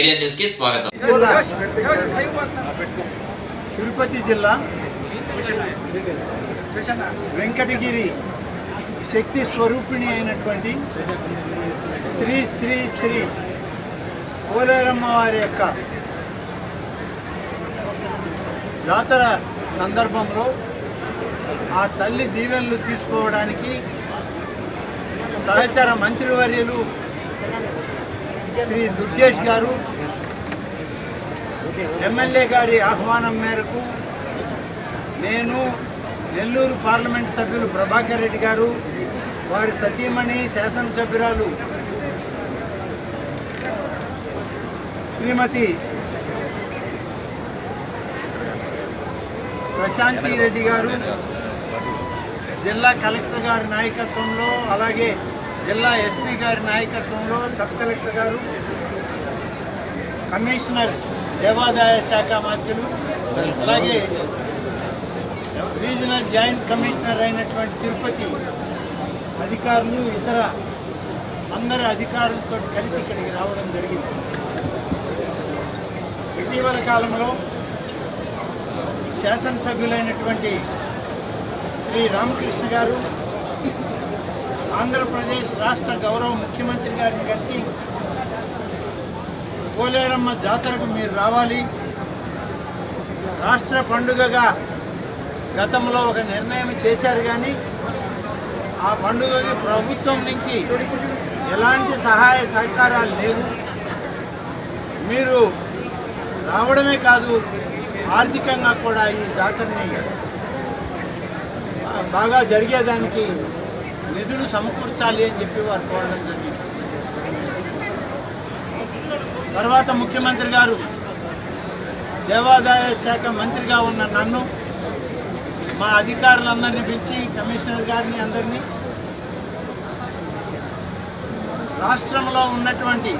ఏడియన్ న్యూస్కి స్వాగతం. తిరుపతి జిల్లా వెంకటగిరి శక్తి స్వరూపిణి అయినటువంటి శ్రీ శ్రీ శ్రీ పోలేరమ్మ వారి యొక్క జాతర సందర్భంలో ఆ తల్లి దీవెనలు తీసుకోవడానికి సహచర మంత్రివర్యులు శ్రీ దుర్గేష్ గారు ఎమ్మెల్యే గారి ఆహ్వానం మేరకు నేను నెల్లూరు పార్లమెంట్ సభ్యులు ప్రభాకర్ రెడ్డి గారు వారి సతీమణి శాసనసభ్యురాలు శ్రీమతి ప్రశాంతి రెడ్డి గారు జిల్లా కలెక్టర్ గారి నాయకత్వంలో అలాగే జిల్లా ఎస్పీ గారి నాయకత్వంలో సబ్ కలెక్టర్ గారు కమిషనర్ దేవాదాయ శాఖ మంత్రులు అలాగే రీజనల్ జాయింట్ కమిషనర్ అయినటువంటి తిరుపతి అధికారులు ఇతర అందరు అధికారులతో కలిసి ఇక్కడికి రావడం జరిగింది. ఇటీవల కాలంలో శాసనసభ్యులైనటువంటి శ్రీ రామకృష్ణ గారు ఆంధ్రప్రదేశ్ రాష్ట్ర గౌరవ ముఖ్యమంత్రి గారిని కలిసి పోలేరమ్మ జాతరకు మీరు రావాలి. రాష్ట్ర పండుగగా గతంలో ఒక నిర్ణయం చేశారు కానీ ఆ పండుగకి ప్రభుత్వం నుంచి ఎలాంటి సహాయ సహకారాలు లేవు. మీరు రావడమే కాదు ఆర్థికంగా కూడా ఈ జాతరని బాగా జరిగేదానికి నిధులు సమకూర్చాలి అని చెప్పి వారు కోరడం జరిగింది. తర్వాత ముఖ్యమంత్రి గారు దేవాదాయ శాఖ మంత్రిగా ఉన్న నన్ను మా అధికారులందరినీ పిలిచి కమిషనర్ గారిని అందరినీ రాష్ట్రంలో ఉన్నటువంటి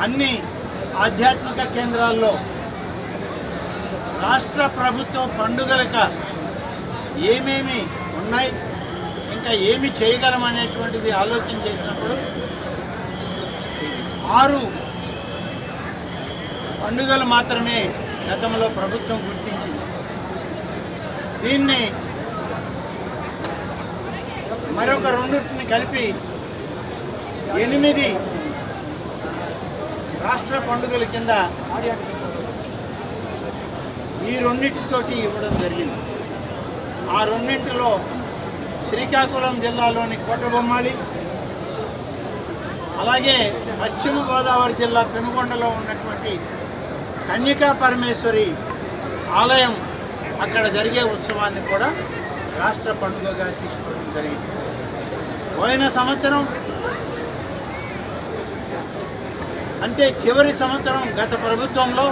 అన్ని ఆధ్యాత్మిక కేంద్రాల్లో రాష్ట్ర ప్రభుత్వ పండుగలకు ఏమేమి ఉన్నాయి? ఇంకా ఏమి చేయగలం అనేటువంటిది ఆలోచన చేసినప్పుడు ఆరు పండుగలు మాత్రమే గతంలో ప్రభుత్వం గుర్తించింది. దీన్ని మరొక రెండింటిని కలిపి ఎనిమిది రాష్ట్ర పండుగల కింద ఈ రెండింటితోటి ఇవ్వడం జరిగింది. ఆ రెండింటిలో శ్రీకాకుళం జిల్లాలోని కోటబొమ్మాళి అలాగే పశ్చిమ గోదావరి జిల్లా పెనుగొండలో ఉన్నటువంటి కన్యకా పరమేశ్వరి ఆలయం అక్కడ జరిగే ఉత్సవాన్ని కూడా రాష్ట్ర పండుగగా తీసుకోవడం జరిగింది. పోయిన సంవత్సరం అంటే చివరి సంవత్సరం గత ప్రభుత్వంలో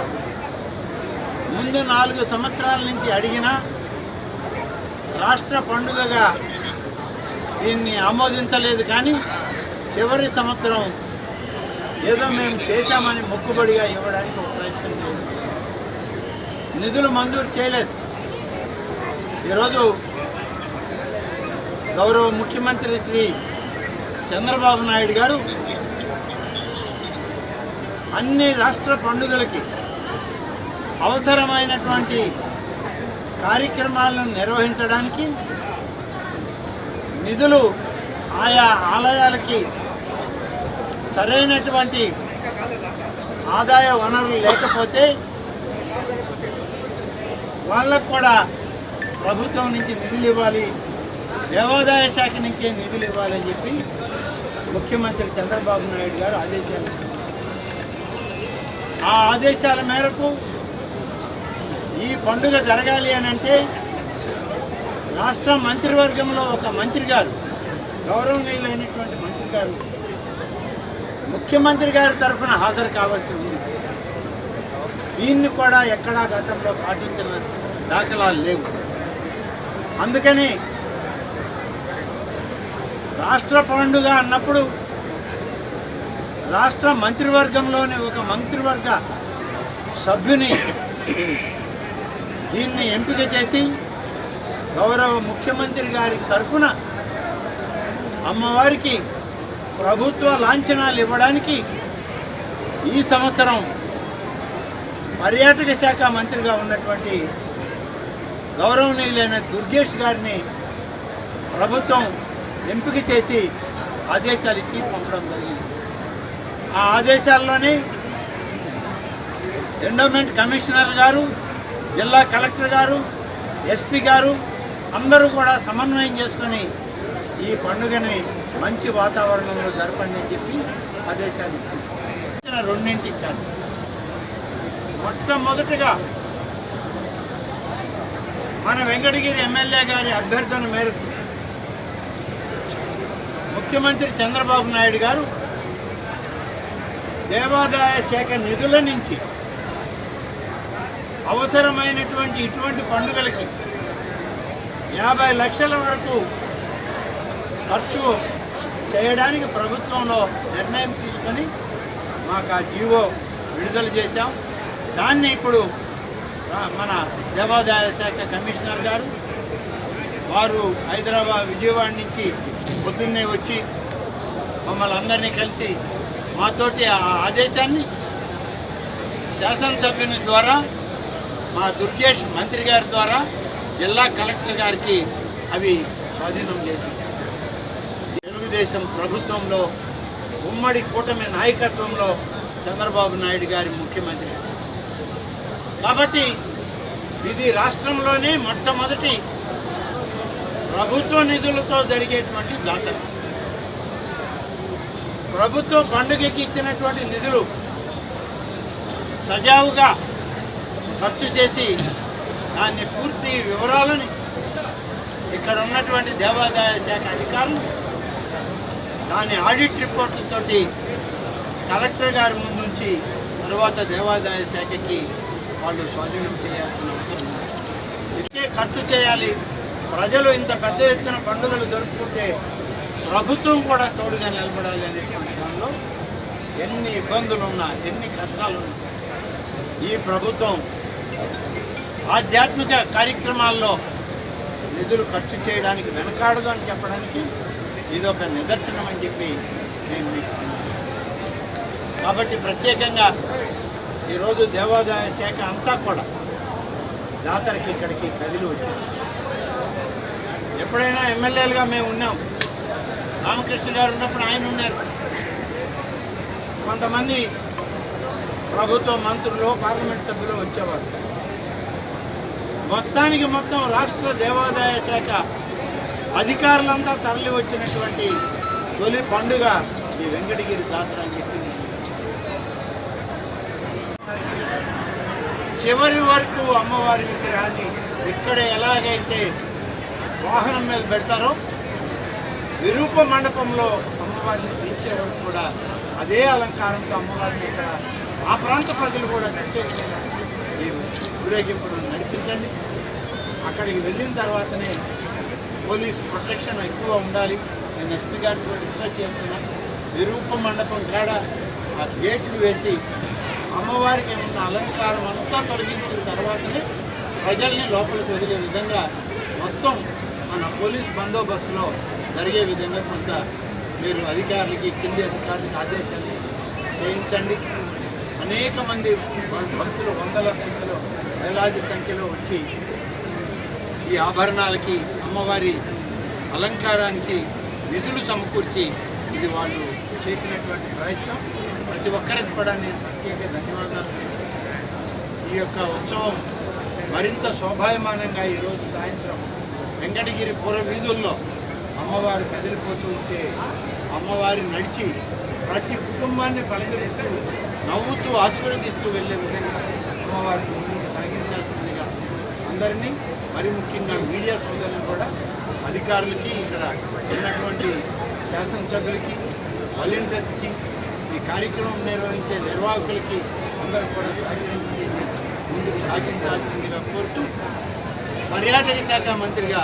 ముందు నాలుగు సంవత్సరాల నుంచి అడిగినా రాష్ట్ర పండుగగా దీన్ని ఆమోదించలేదు కానీ చివరి సంవత్సరం ఏదో మేము చేశామని మొక్కుబడిగా ఇవ్వడానికి ఒక ప్రయత్నం చేయడం నిధులు మంజూరు చేయలేదు. ఈరోజు గౌరవ ముఖ్యమంత్రి శ్రీ చంద్రబాబు నాయుడు గారు అన్ని రాష్ట్ర పండుగలకి అవసరమైనటువంటి కార్యక్రమాలను నిర్వహించడానికి నిధులు ఆయా ఆలయాలకి సరైనటువంటి ఆదాయ వనరులు లేకపోతే వాళ్ళకు కూడా ప్రభుత్వం నుంచి నిధులు ఇవ్వాలి దేవాదాయ శాఖ నుంచే నిధులు ఇవ్వాలని చెప్పి ముఖ్యమంత్రి చంద్రబాబు నాయుడు గారు ఆదేశాలు ఆ ఆదేశాల మేరకు ఈ పండుగ జరగాలి అని అంటే రాష్ట్ర మంత్రివర్గంలో ఒక మంత్రి గారు గౌరవనీయులైనటువంటి మంత్రి గారు ముఖ్యమంత్రి గారి తరఫున హాజరు కావాల్సి ఉంది. దీన్ని కూడా ఎక్కడా గతంలో పాటించిన దాఖలాలు లేవు. అందుకని రాష్ట్ర పండుగ అన్నప్పుడు రాష్ట్ర మంత్రివర్గంలోని ఒక మంత్రివర్గ సభ్యుని దీన్ని ఎంపిక చేసి గౌరవ ముఖ్యమంత్రి గారి తరఫున అమ్మవారికి ప్రభుత్వ లాంఛనాలు ఇవ్వడానికి ఈ సంవత్సరం పర్యాటక శాఖ మంత్రిగా ఉన్నటువంటి గౌరవనీయులైన దుర్గేష్ గారిని ప్రభుత్వం ఎంపిక చేసి ఆదేశాలు ఇచ్చి పంపడం జరిగింది. ఆ ఆదేశాల్లోనే ఎండోమెంట్ కమిషనర్ గారు జిల్లా కలెక్టర్ గారు ఎస్పీ గారు అందరూ కూడా సమన్వయం చేసుకొని ఈ పండుగని మంచి వాతావరణంలో జరపండి అని చెప్పి ఆదేశాలు ఇచ్చింది ఇచ్చిన కాదు మొట్టమొదటిగా మన వెంకటగిరి ఎమ్మెల్యే గారి అభ్యర్థన మేరకు ముఖ్యమంత్రి చంద్రబాబు నాయుడు గారు దేవాదాయ శాఖ నిధుల నుంచి అవసరమైనటువంటి ఇటువంటి పండుగలకి యాభై లక్షల వరకు ఖర్చు చేయడానికి ప్రభుత్వంలో నిర్ణయం తీసుకొని మాకు ఆ జీవో విడుదల చేశాం. దాన్ని ఇప్పుడు మన దేవాదాయ శాఖ కమిషనర్ గారు వారు హైదరాబాద్ విజయవాడ నుంచి పొద్దున్నే వచ్చి మమ్మల్ని అందరినీ కలిసి మాతోటి ఆ ఆదేశాన్ని శాసనసభ్యుని ద్వారా మా దుర్గేష్ మంత్రి గారి ద్వారా జిల్లా కలెక్టర్ గారికి అవి స్వాధీనం చేశాం తెలుగుదేశం ప్రభుత్వంలో ఉమ్మడి కూటమి నాయకత్వంలో చంద్రబాబు నాయుడు గారి ముఖ్యమంత్రి. కాబట్టి ఇది రాష్ట్రంలోనే మొట్టమొదటి ప్రభుత్వ నిధులతో జరిగేటువంటి జాతర. ప్రభుత్వ పండుగకి ఇచ్చినటువంటి నిధులు సజావుగా ఖర్చు చేసి దాన్ని పూర్తి వివరాలని ఇక్కడ ఉన్నటువంటి దేవాదాయ శాఖ అధికారులు దాని ఆడిట్ రిపోర్టులతోటి కలెక్టర్ గారి ముందు నుంచి తర్వాత దేవాదాయ శాఖకి వాళ్ళు స్వాధీనం చేయాల్సిన అవసరం ఇదే ఇంతే ఖర్చు చేయాలి. ప్రజలు ఇంత పెద్ద ఎత్తున పండుగలు జరుపుకుంటే ప్రభుత్వం కూడా తోడుగా నిలబడాలి అనేటువంటి దానిలో ఎన్ని ఇబ్బందులు ఉన్నా ఎన్ని కష్టాలు ఉన్నా ఈ ప్రభుత్వం ఆధ్యాత్మిక కార్యక్రమాల్లో నిధులు ఖర్చు చేయడానికి వెనకాడదు అని చెప్పడానికి ఇది ఒక నిదర్శనం అని చెప్పి నేను మీకు కాబట్టి ప్రత్యేకంగా ఈరోజు దేవాదాయ శాఖ అంతా కూడా జాతరకి ఇక్కడికి కదిలి వచ్చారు. ఎప్పుడైనా ఎమ్మెల్యేలుగా మేము ఉన్నాం. రామకృష్ణ గారు ఉన్నప్పుడు ఆయన ఉన్నారు. కొంతమంది ప్రభుత్వ మంత్రులు పార్లమెంట్ సభ్యులు వచ్చేవారు. మొత్తానికి మొత్తం రాష్ట్ర దేవాదాయ శాఖ అధికారులంతా తరలి వచ్చినటువంటి తొలి పండుగ ఈ వెంకటగిరి జాతర అని చెప్పి చివరి వరకు అమ్మవారి విగ్రహాన్ని ఇక్కడ ఎలాగైతే వాహనం మీద పెడతారో విరూప మండపంలో అమ్మవారిని దించే వరకు కూడా అదే అలంకారంతో అమ్మవారిని ఇక్కడ ఆ ప్రాంత ప్రజలు కూడా ప్రత్యేకంగా ఈ ఊరేగింపును నడిపించండి. అక్కడికి వెళ్ళిన తర్వాతనే పోలీస్ ప్రొటెక్షన్ ఎక్కువ ఉండాలి. నేను ఎస్పీ గారితో రిక్వెస్ట్ చేస్తున్నాను విరూప మండపం కాడ ఆ గేట్లు వేసి అమ్మవారికి ఏమన్నా అలంకారం అంతా తొలగించిన తర్వాతనే ప్రజల్ని లోపలికి వదిలే విధంగా మొత్తం మన పోలీస్ బందోబస్తులో జరిగే విధంగా కొంత మీరు అధికారులకి కింది అధికారులకి ఆదేశాలు ఇచ్చి చేయించండి. అనేక మంది భక్తులు వందల సంఖ్యలో వేలాది సంఖ్యలో వచ్చి ఈ ఆభరణాలకి అమ్మవారి అలంకారానికి నిధులు సమకూర్చి ఇది వాళ్ళు చేసినటువంటి ప్రయత్నం. ప్రతి ఒక్కరికి కూడా నేను ప్రత్యేక ధన్యవాదాలు ఈ యొక్క ఉత్సవం మరింత శోభాయమానంగా ఈరోజు సాయంత్రం వెంకటగిరి పూర్వ వీధుల్లో అమ్మవారు కదిలిపోతూ ఉంటే అమ్మవారి నడిచి ప్రతి కుటుంబాన్ని పలకరిస్తూ నవ్వుతూ ఆశీర్వదిస్తూ వెళ్ళే విధంగా అమ్మవారికి ముందుకు సాగించాల్సిందిగా అందరినీ మరి ముఖ్యంగా మీడియా సోదరులు కూడా అధికారులకి ఇక్కడ ఉన్నటువంటి శాసనసభ్యులకి వాలంటీర్స్కి ఈ కార్యక్రమం నిర్వహించే నిర్వాహకులకి అందరూ కూడా సహకరించి ముందుకు సాగించాల్సిందిగా కోరుతూ పర్యాటక శాఖ మంత్రిగా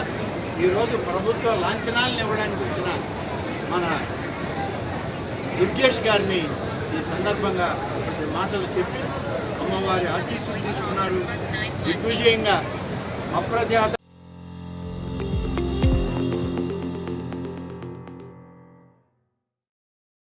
ఈరోజు ప్రభుత్వ లాంఛనాలను ఇవ్వడానికి వచ్చిన మన దుర్గేష్ గారిని ఈ సందర్భంగా కొద్ది మాటలు చెప్పి అమ్మవారి ఆశీస్సులు తీసుకున్నారు. దిగ్విజయంగా అప్రజాత